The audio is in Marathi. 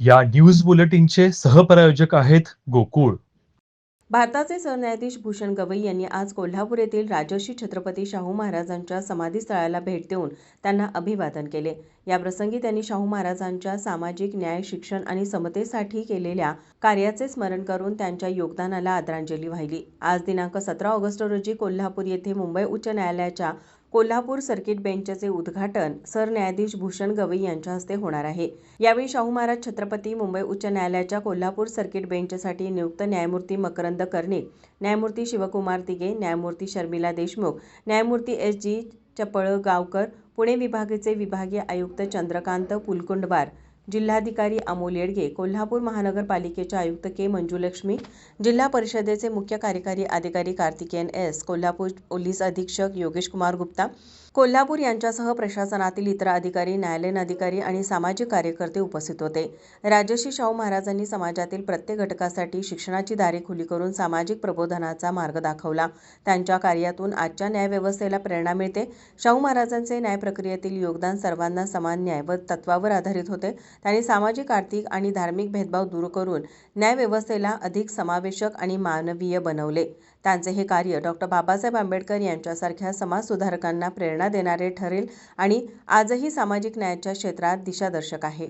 या न्यूज बुलेटिनचे सहप्रायोजक आहेत गोकुळ. भारताचे सरन्यायाधीश भूषण गवई यांनी आज कोल्हापूर येथील राजर्षी छत्रपती शाहू महाराजांच्या समाधीस्थळाला भेट देऊन त्यांना अभिवादन केले. याप्रसंगी त्यांनी शाहू महाराजांच्या सामाजिक न्याय शिक्षण आणि समतेसाठी केलेल्या कार्याचे स्मरण करून त्यांच्या योगदानाला आदरांजली वाहिली. आज दिनांक सतरा ऑगस्ट रोजी कोल्हापूर येथे मुंबई उच्च न्यायालयाच्या कोल्हापूर सर्किट बेंचचे उद्घाटन सरन्यायाधीश भूषण गवई यांच्या हस्ते होणार आहे. यावेळी शाहू महाराज छत्रपती मुंबई उच्च न्यायालयाच्या कोल्हापूर सर्किट बेंचसाठी नियुक्त न्यायमूर्ती मकरंद कर्णिक न्यायमूर्ती शिवकुमार तिगे न्यायमूर्ती शर्मिला देशमुख न्यायमूर्ती एस. जी. चपळ गावकर पुणे विभागाचे विभागीय आयुक्त चंद्रकांत पुलकुंडवार जिल्हाधिकारी अमोल येडगे कोल्हापूर महानगरपालिकेच्या आयुक्त के मंजुलक्ष्मी जिल्हा परिषदेचे मुख्य कार्यकारी अधिकारी कार्तिकेयन एस कोल्हापूर पोलीस अधीक्षक योगेश कुमार गुप्ता कोल्हापूर यांच्यासह प्रशासनातील इतर अधिकारी न्यायालयीन अधिकारी आणि सामाजिक कार्यकर्ते उपस्थित होते. राजश्री शाहू महाराजांनी समाजातील प्रत्येक घटकासाठी शिक्षणाची दारे खुली करून सामाजिक प्रबोधनाचा मार्ग दाखवला. त्यांच्या कार्यातून आजच्या न्यायव्यवस्थेला प्रेरणा मिळते. शाहू महाराजांचे न्यायप्रक्रियेतील योगदान सर्वांना समान न्याय व तत्वावर आधारित होते. त्यांनी सामाजिक आर्थिक आणि धार्मिक भेदभाव दूर करून न्यायव्यवस्थेला अधिक समावेशक आणि मानवीय बनवले. त्यांचे हे कार्य डॉक्टर बाबासाहेब आंबेडकर यांच्यासारख्या समाजसुधारकांना प्रेरणा देणारे ठरेल आणि आजही सामाजिक न्यायाच्या क्षेत्रात दिशादर्शक आहे.